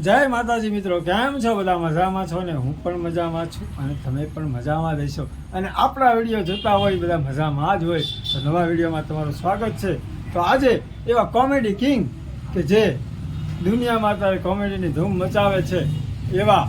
જય માતાજી મિત્રો, કેમ છો બધા? મજામાં છો ને? હું પણ મજામાં છું અને તમે પણ મજામાં રહેશો. અને આપણા વીડિયો જોતા હોય બધા મજામાં જ હોય. તો નવા વિડીયોમાં તમારું સ્વાગત છે. તો આજે એવા કોમેડી કિંગ કે જે દુનિયામાં અત્યારે કોમેડીની ધૂમ મચાવે છે, એવા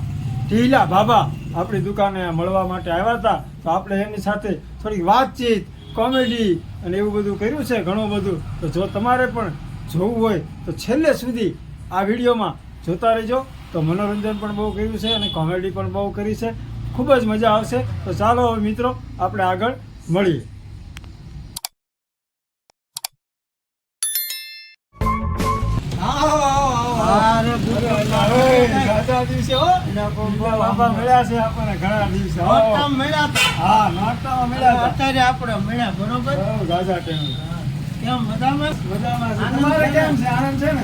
ઢીલા બાબા આપણી દુકાને મળવા માટે આવ્યા હતા. તો આપણે એમની સાથે થોડીક વાતચીત, કોમેડી અને એવું બધું કર્યું છે, ઘણું બધું. તો જો તમારે પણ જોવું હોય, તો છેલ્લે સુધી આ વિડીયોમાં જોતા રહેજો. તો મનોરંજન પણ બહુ કર્યું છે અને કોમેડી પણ બહુ કરી છે. ખૂબ જ મજા આવશે. તો ચાલો હવે મિત્રો આપણે આગળ મળીએ. અરે બુરો સાચા દિવસે હો. બાબા મળ્યા છે આપણને ઘણા દિવસે હો. મળ્યા હા નાસ્તામાં મળ્યા અત્યારે આપણે મળ્યા બરોબર? મજામાં? મજામાં આનંદ છે ને?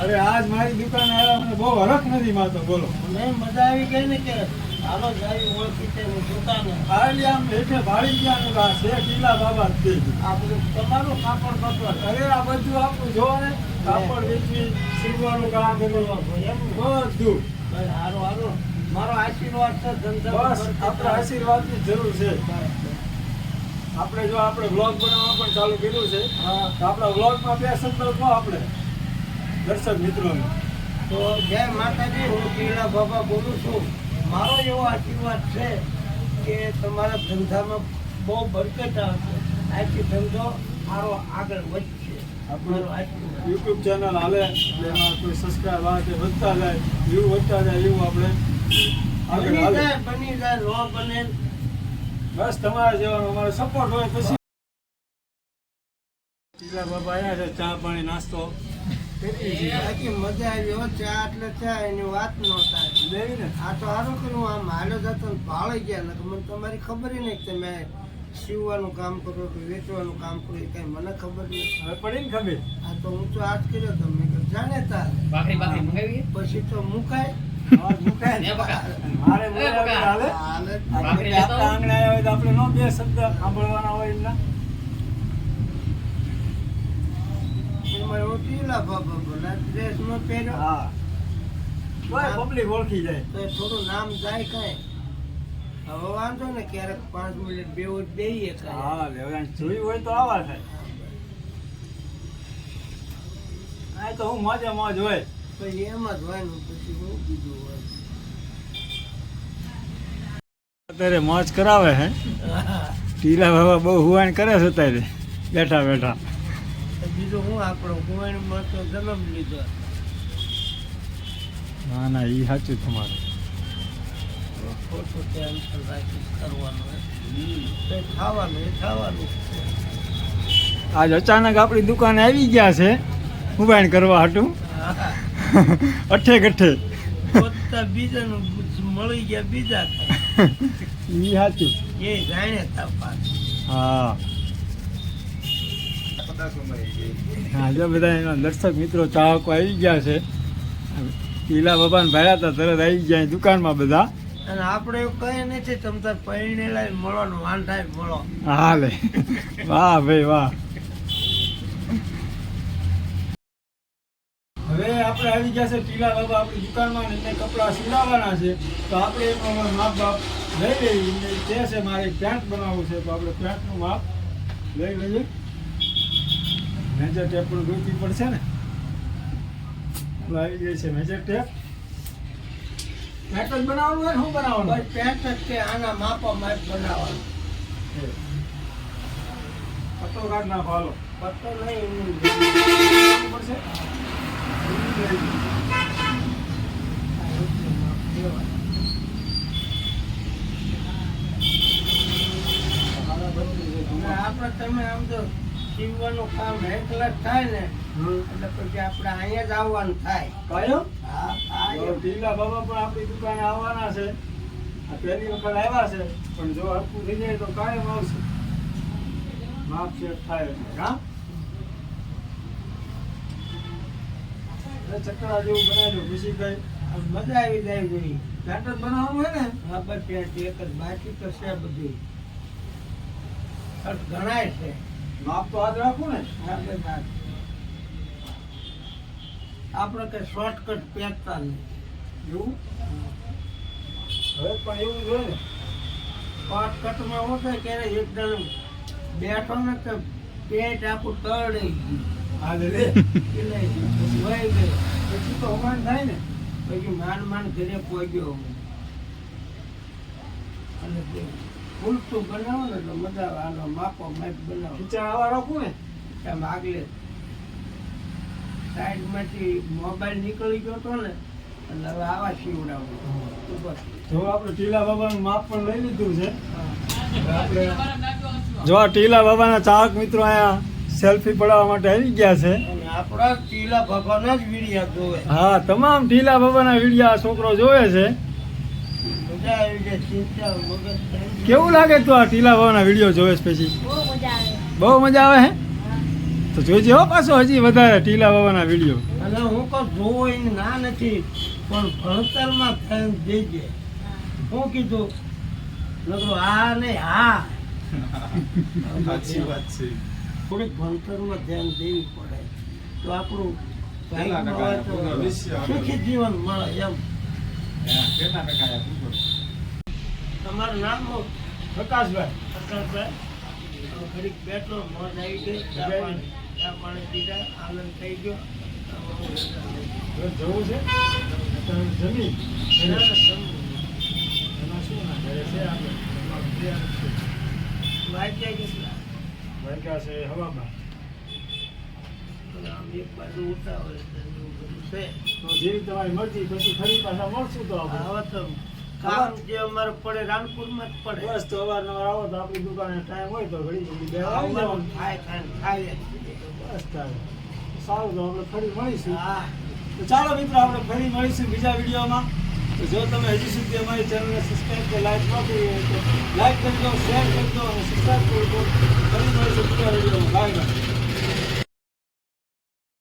અરે તો આજ મારી દુકાન આવ્યા મને બહુ હરખ નથી માતો બોલો. મને મજા આવી ગઈ ને કે હાલો જાવી ઓળખી તે દુકાને. ખાલી આમ એટલે ભાળી ગયા ને આ છે કિલ્લા બાબા ગયું. આ બધું તમારું કાપડ કપડ. અરે આ બધું આપણું જો ને કાપડ વેચવી સીવવાનું કામ એમ. બધું. હારું હારું. મારો આશીર્વાદ છે ધંધા બસ આશીર્વાદ આશીર્વાદની જરૂર છે. આપણે જો આપણે વ્લોગ બનાવવા પણ ચાલુ કર્યું છે તો આપણા વ્લોગમાં બે શબ્દ કહો આપણે દર્શક મિત્રોને. તો જય માતાજી હું કીડા બાબા બોલું છું. મારો એવો આશીર્વાદ છે કે તમારા ધંધામાં બહુ બરકત આવશે. આથી ધંધો મારો આગળ વધશે. યુટ્યુબ ચેનલ હાલે એમાં કોઈ સબસ્ક્રાઈબ આવે તે વધતા જાય વ્યૂ વધતા જાય એવું આપણે બની જાય બની જાય ન બને. બસ તમારે જેવાનો અમારો સપોર્ટ હોય પછી ટીલા બાબા આવ્યા છે ચા પાણી નાસ્તો. બાકી મજા આવી હો ચા એટલે ચા એની વાત ન થાય. લેવી ને આ તો સારું કર્યું આમ હાલો જતો ને ગયા ને મને તમારી ખબર ય નહીં કે તમે સીવવાનું કામ કરો કે વેચવાનું કામ કરો એ કઈ મને ખબર નહીં હવે પડી ને ખબર આ તો હું તો આજ કર્યો તમે જાણે તાર ભાખરી ભાખરી પછી તો મુકાય. જ. આપણે બે ઓળખી જાય તો થોડું નામ જાય કાંઈ હવે વાંધો ને ક્યારેક પાંચ મિનિટ જ બેહીએ હા જોયું હોય તો આવા થાય આ તો હું મોજે મોજ હોય પછી એમાં જ પછી બહુ બીજું હોય. અત્યારે મોજ કરાવે હે? ટીલા બાબા બહુ હુવાણ કરે છે અત્યારે બેઠા બેઠા. બીજું હું આપણો કુંવાણીમાં તો જન્મ લીધો ના ના એ સાચું તમારું. ખોટું ટેન્શન રાખી કરવાનું હોય. તો એ ખાવાનું એ ખાવાનું આજ અચાનક આપણી દુકાને આવી ગયા છે હુવાણ કરવા હાટું. હા. અઠે ગઠે. પોતા બીજાનું મળી ગયા બીજા એ સાચું એ જાણે તાપા હા. હા જો બધા એના દર્શક મિત્રો ચાહકો આવી ગયા છે. ટીલા બાબાને ભાડ્યા હતા તરત આવી ગયા દુકાન દુકાનમાં બધા. અને આપણે એવું કઈ નથી તમ પરિણેલા પરણેલા મળો વાન થાય મળો. હા લે. વાહ ભાઈ વાહ હવે આપણે આવી ગયા છે ટીલા બાબા આપણી દુકાનમાં એમને કપડાં સીવડાવવાના છે. તો આપણે એમનો માપ બાપ લઈ લઈએ. એમને કહે છે મારે પેન્ટ બનાવવું છે. તો આપણે પેન્ટનું માપ લઈ લઈએ. મેજર ટેપ પણ ગોતવી પડશે ને? આવી ગઈ છે મેજર ટેપ. પેન્ટ જ બનાવવાનું હોય શું બનાવવાનું? ભાઈ પેન્ટ જ કે આના માપો માપ બનાવવાનું. પત્તો કાઢ નાખો હાલો. પત્તો નહીં પડશે? આપણે તમે આમ તો સીવવાનું કામ એકલા જ થાય ને એટલે પછી આપણે અહીંયા જ આવવાનું થાય. કયો? હા ઢીલા બાબા પણ આપણી દુકાને આવવાના છે. આ પહેલી વખત આવ્યા છે પણ જો હરકું થઈ જાય તો કાયમ આવશે. માપ છે થાય હા? ચકડા જેવું બનાવજો પછી કઈ મજા આવી જાય જોઈ પેન્ટ બનાવવાનું હોય ને હા બસ પેન્ટ એક જ. બાકી તો છે બધું. ખર્ચ છે. માપ તો આજ રાખું ને. હા બસ આપણે કઈ શોર્ટકટ પહેરતા નહીં. એવું? હવે પણ એવું જોઈએ ને. શોર્ટકટમાં શું ક્યારે એકદમ બેઠો ને કે પેટ આખું તરડી ગયું. પછી તો હવાન થાય ને પછી માંડ માંડ ઘરે પહોંચ્યો અને ઉલટું બનાવો ને તો મજા આનો માપો માપ બનાવો. ખીચા આવા રાખું ને. એમ આગલે. સાઈડમાંથી મોબાઈલ નીકળી ગયો હતો ને એટલે હવે આવા બસ. જો આપણે ટીલા બાબાનું માપ પણ લઈ લીધું છે. આપણે જો ટીલા બાબાના ચાહક મિત્રો અહીંયા સેલ્ફી પડાવવા માટે આવી ગયા છે. અને આપણા ટીલા બાબાના જ વિડિયા જોવે હા તમામ ટીલા બાબાના વીડિયો આ છોકરો જોવે છે. કેવું લાગે તું આ ટીલા બાબાના વીડિયો જોવે છે પછી? બહુ મજા આવે. બહુ મજા આવે હે? તો જોજે હો પાછો હજી વધારે ટીલા બાબાના વીડિયો. અને હું કહું જોવો ના નથી પણ ભણતરમાં ધ્યાન દેજે હું. કીધું નકરું હા નહીં હા. સાચી વાત છે. થોડીક ભણતરમાં ધ્યાન દેવી પડે. તો આપણું સુખી જીવન મળે એમ? તમારું નામ પ્રકાશભાઈ. પ્રકાશભાઈ? ઘડીક બેઠો મોજ આવી ગઈ. ચા પાણી પીધા આનંદ થઈ ગયો. જવું છે? અત્યારે જમી. એમાં શું ના છે આપણે છે. વાંચ્યા કેટલા? વાગ્યા છે હવામાં. તો જેવી તમારી મરજી પછી ફરી પાછા મળશું તો કામ જે અમારે પડે રાણપુરમાં જ પડે. બસ તો અવારનવાર આવો તો આપણી દુકાને ટાઈમ હોય તો ઘડી ઘડી બે આવી જવાનું. થાય થાય થાય. બસ સારું તો આપણે ફરી મળીશું. હા. તો ચાલો મિત્રો આપણે ફરી મળીશું બીજા વિડીયોમાં. જો તમે હજી સુધી અમારી ચેનલને સબસ્ક્રાઈબ કે લાઈક ન કરી હોય તો લાઈક કરી દો શેર કરી દો અને સબસ્ક્રાઈબ કરી દો. ફરી મળીશું બાય બાય